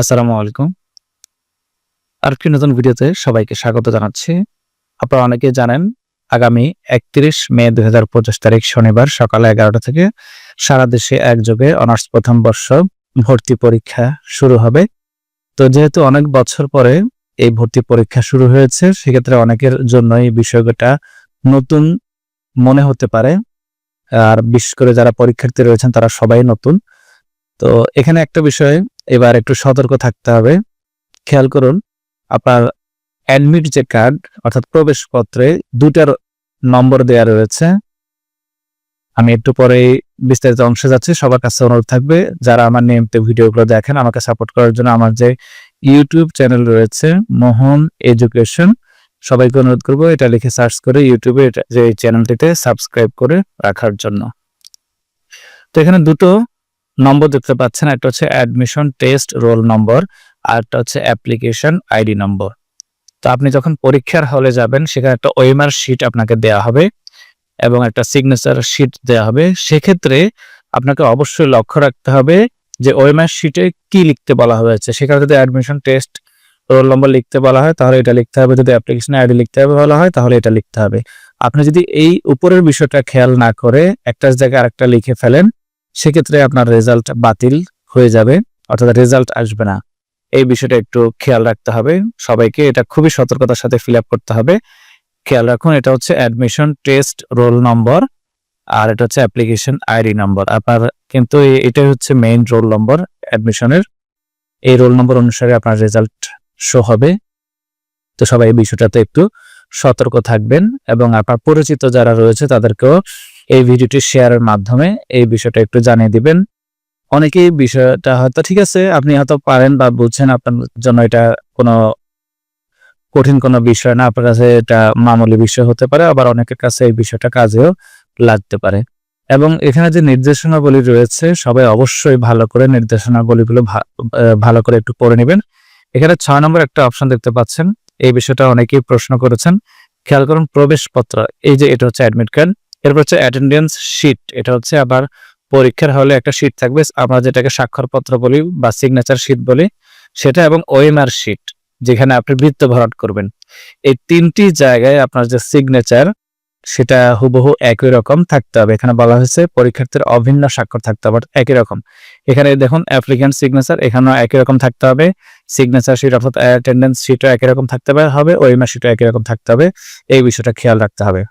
আসসালামু আলাইকুম। আরেকটি নতুন ভিডিওতে সবাইকে স্বাগত জানাচ্ছি। আপনারা অনেকে জানেন, আগামী একত্রিশ মে দুই হাজার পঁচিশ তারিখ শনিবার সকাল এগারোটা থেকে সারা দেশে একযোগে অনার্স প্রথম বর্ষ ভর্তি পরীক্ষা শুরু হবে। তো যেহেতু অনেক বছর পরে এই ভর্তি পরীক্ষা শুরু হয়েছে, সেক্ষেত্রে অনেকের জন্য এই বিষয়টা নতুন মনে হতে পারে। আর বিশেষ করে যারা পরীক্ষার্থী রয়েছেন, তারা সবাই নতুন। তো এখানে একটা বিষয় এবার একটু সতর্ক থাকতে হবে। খেয়াল করুন, আপনার অ্যাডমিট যে কার্ড অর্থাৎ প্রবেশপত্রে দুটার নম্বর দেয়া রয়েছে। আমি একটু পরে বিস্তারিত অংশে যাচ্ছি, সবার কাছে অনুরোধ থাকবে, যারা আমার নিয়মিত ভিডিওগুলো দেখেন, আমাকে সাপোর্ট করার জন্য আমার যে ইউটিউব চ্যানেল রয়েছে, মোহন এডুকেশন, সবাইকে অনুরোধ করব এটা লিখে সার্চ করে ইউটিউবে যে চ্যানেলটিতে সাবস্ক্রাইব করে রাখার জন্য। তো এখানে দুটো নম্বর দেখতে পাচ্ছেন, একটা হচ্ছে অ্যাডমিশন টেস্ট রোল নম্বর আর একটা হচ্ছে অ্যাপ্লিকেশন আইডি নম্বর তো আপনি যখন পরীক্ষার হলে যাবেন, সেখানে একটা ওয়েমার শিট আপনাকে দেওয়া হবে এবং একটা সিগনেচার শিট দেওয়া হবে। সেক্ষেত্রে আপনাকে অবশ্যই লক্ষ্য রাখতে হবে যে ওয়েমার শিটে কি লিখতে বলা হয়েছে। সেখানে যদি অ্যাডমিশন টেস্ট রোল নম্বর লিখতে বলা হয়, তাহলে এটা লিখতে হবে। যদি অ্যাপ্লিকেশন আইডি লিখতে হবে বলা হয়, তাহলে এটা লিখতে হবে। আপনি যদি এই উপরের বিষয়টা খেয়াল না করে, একটা জায়গায় আরেকটা লিখে ফেলেন সেক্ষেত্রে আপনার রেজাল্ট বাতিল হয়ে যাবে, অর্থাৎ রেজাল্ট আসবে না। এই বিষয়টা একটু খেয়াল রাখতে হবে। সবাইকে এটা খুবই সতর্কতার সাথে ফিল করতে হবে। খেয়াল রাখুন, এটা হচ্ছে অ্যাডমিশন টেস্ট রোল নম্বর আর এটা হচ্ছে অ্যাপ্লিকেশন আইডি নম্বর আপনার কিন্তু এটাই হচ্ছে মেইন রোল নম্বর অ্যাডমিশনের এই রোল নম্বর অনুসারে আপনার রেজাল্ট শো হবে। তো সবাই এই বিষয়টাতে একটু সতর্ক থাকবেন এবং আপনার পরিচিত যারা রয়েছে তাদেরকেও এই ভিডিওটি শেয়ারের মাধ্যমে এই বিষয়টা একটু জানিয়ে দিবেন। অনেকেই বিষয়টা হয়তো ঠিক আছে, আপনি হয়তো পারেন বা বুঝছেন আপনার জন্য এটা কোনো কঠিন কোনো বিষয় না, আপনার কাছে এটা মামুলি বিষয় হতে পারে, আবার অনেকের কাছে এই বিষয়টা কাজেও লাগতে পারে। এবং এখানে যে নির্দেশনাবলী রয়েছে, সবাই অবশ্যই ভালো করে নির্দেশনাবলীগুলো ভালো করে একটু পড়ে নেবেন। এখানে ছয় নম্বর একটা অপশন দেখতে পাচ্ছেন, এই বিষয়টা অনেকেই প্রশ্ন করেছেন। খেয়াল করুন, প্রবেশপত্র, এই যে এটা হচ্ছে অ্যাডমিট কার্ড এরপর হচ্ছে অ্যাটেন্ডেন্স শিট এটা হচ্ছে আবার পরীক্ষার হলে একটা শিট থাকবে, আমরা যেটাকে স্বাক্ষরপত্র বলি বা সিগনেচার শিট বলি, সেটা এবং ওএমআর শিট যেখানে আপনি বৃত্ত ভরাট করবেন। এই তিনটি জায়গায় আপনার যে সিগনেচার সেটা হুবহু একই রকম থাকতে হবে। এখানে বলা হয়েছে পরীক্ষার্থীর অভিন্ন স্বাক্ষর থাকতে হবে একই রকম। এখানে দেখুন অ্যাপ্লিক্যান্ট সিগনেচার এখানেও একই রকম থাকতে হবে। সিগনেচার শিট অর্থাৎ অ্যাটেন্ডেন্স শিটও একই রকম থাকতে হবে ওএমআর শিটও একই রকম থাকতে হবে। এই বিষয়টা খেয়াল রাখতে হবে।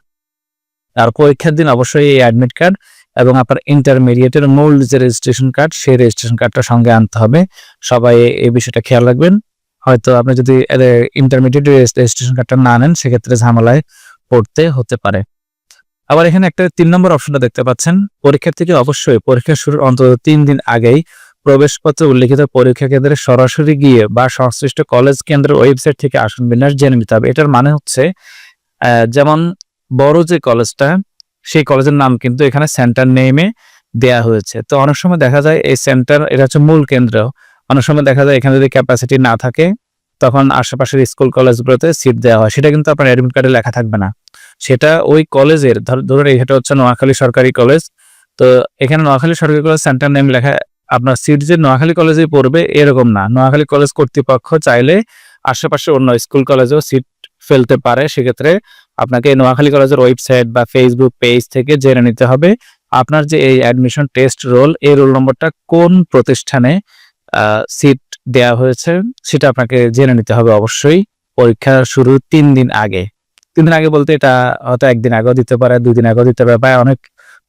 আর পরীক্ষার দিন অবশ্যই এই অ্যাডমিট কার্ড এবং আপনার ইন্টারমিডিয়েটের মূল যে রেজিস্ট্রেশন কার্ড সেই রেজিস্ট্রেশন কার্ডটা সঙ্গে আনতে হবে। সবাই এই বিষয়টা খেয়াল রাখবেন। হয়তো আপনি যদি ইন্টারমিডিয়েট রেজিস্ট্রেশন কার্ডটা না নেন, সেক্ষেত্রে ঝামেলায় পড়তে হতে পারে। আবার এখানে একটা তিন নম্বর অপশনটা দেখতে পাচ্ছেন। পরীক্ষার্থীকে অবশ্যই পরীক্ষা শুরুর অন্তত তিন দিন আগেই প্রবেশপত্রে উল্লেখিত পরীক্ষা কেন্দ্রে সরাসরি গিয়ে বা সংশ্লিষ্ট কলেজ কেন্দ্রের ওয়েবসাইট থেকে আসন বিন্যাস জেনে নিতে হবে। এটার মানে হচ্ছে যেমন বড় যে কলেজটা, সেই কলেজের নাম কিন্তু এখানে সেন্টার নেমে দেয়া হয়েছে। তো অনেক সময় দেখা যায় এই সেন্টার, এটা হচ্ছে মূল কেন্দ্র। অনেক সময় দেখা যায় এখানে যদি ক্যাপাসিটি না থাকে, তখন আশেপাশের স্কুল, কলেজগুলোতে সিট দেওয়া হয়। সেটা কিন্তু আপনার অ্যাডমিট কার্ডে লেখা থাকবে না। সেটা ওই কলেজের, ধর- ধরুন এটা হচ্ছে নোয়াখালী সরকারি কলেজ। তো এখানে নোয়াখালী সরকারি কলেজ সেন্টার নেম লেখা, আপনার সিট যে নোয়াখালী কলেজে পড়বে, এরকম না। নোয়াখালী কলেজ কর্তৃপক্ষ চাইলে আশেপাশে অন্য স্কুল, কলেজেও সিট ফেলতে পারে। সেক্ষেত্রে আপনাকে নোয়াখালী কলেজের ওয়েবসাইট বা ফেসবুক পেজ থেকে জেনে নিতে হবে আপনার যে এই অ্যাডমিশন টেস্ট রোল এই রোল নম্বরটা কোন প্রতিষ্ঠানে সিট দেয়া হয়েছে সেটা আপনাকে জেনে নিতে হবে অবশ্যই। পরীক্ষা শুরু তিন দিন আগে। তিন দিন আগে বলতে এটা হয়তো একদিন আগেও দিতে পারে, দুই দিন আগেও দিতে পারে বা অনেক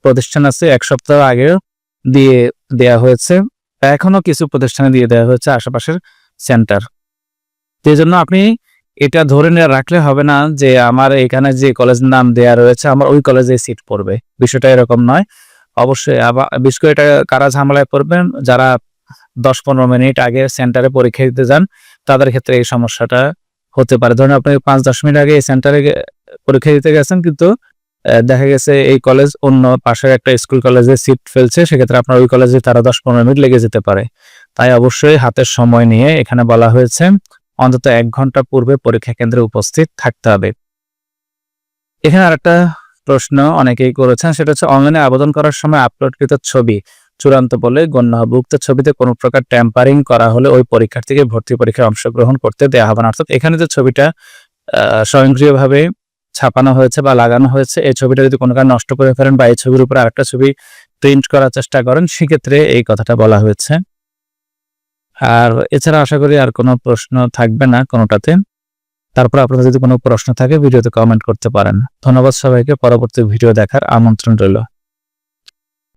প্রতিষ্ঠান আছে, এক সপ্তাহ আগেও দিয়ে দেয়া হয়েছে। এখনও কিছু প্রতিষ্ঠানে দিয়ে দেওয়া হয়েছে আশেপাশের সেন্টার এই জন্য আপনি এটা ধরে রাখলে হবে না যে আমার এখানে যে কলেজের নাম দেয়া রয়েছে, আমার ওই কলেজে সিট পড়বে। বিষয়টা এরকম নয়। অবশ্যই আবার বিশেষ করে এটা কারা ঝামেলায় পড়বেন, যারা দশ পনেরো মিনিট আগে সেন্টারে পরীক্ষা দিতে যান, তাদের ক্ষেত্রে এই সমস্যাটা হতে পারে। ধরুন আপনি পাঁচ দশ মিনিট আগে এই সেন্টারে পরীক্ষা দিতে গেছেন, কিন্তু দেখা গেছে এই কলেজ অন্য পাশের একটা স্কুল কলেজে সিট ফেলছে, সেক্ষেত্রে আপনার ওই কলেজে তারা দশ পনেরো মিনিট লেগে যেতে পারে। তাই অবশ্যই হাতের সময় নিয়ে এখানে বলা হয়েছে অন্তত এক ঘণ্টা পূর্বে পরীক্ষা কেন্দ্রে উপস্থিত থাকতে হবে। এখানে আরেকটা প্রশ্ন অনেকেই করেছেন, সেটা হচ্ছে অনলাইনে আবেদন করার সময় আপলোডকৃত ছবি চূড়ান্ত বলে গণ্য হবে উক্ত ছবিতে কোনো প্রকার ট্যাম্পারিং করা হলে ওই পরীক্ষার্থীকে ভর্তি পরীক্ষায় অংশগ্রহণ করতে দেওয়া হবে না। অর্থাৎ এখানে যে ছবিটা স্বয়ংক্রিয়ভাবে ছাপানো হয়েছে বা লাগানো হয়েছে, এই ছবিটা যদি কোনো কারণে নষ্ট করে ফেলেন বা এই ছবির উপর আরেকটা ছবি প্রিন্ট করার চেষ্টা করেন, সেক্ষেত্রে এই কথাটা বলা হয়েছে। আর এছাড়া আশা করি আর কোনো প্রশ্ন থাকবে না কোনোটাতে। তারপর আপনাদের যদি কোনো প্রশ্ন থাকে, ভিডিওতে কমেন্ট করতে পারেন। ধন্যবাদ সবাইকে। পরবর্তী ভিডিও দেখার আমন্ত্রণ রইল।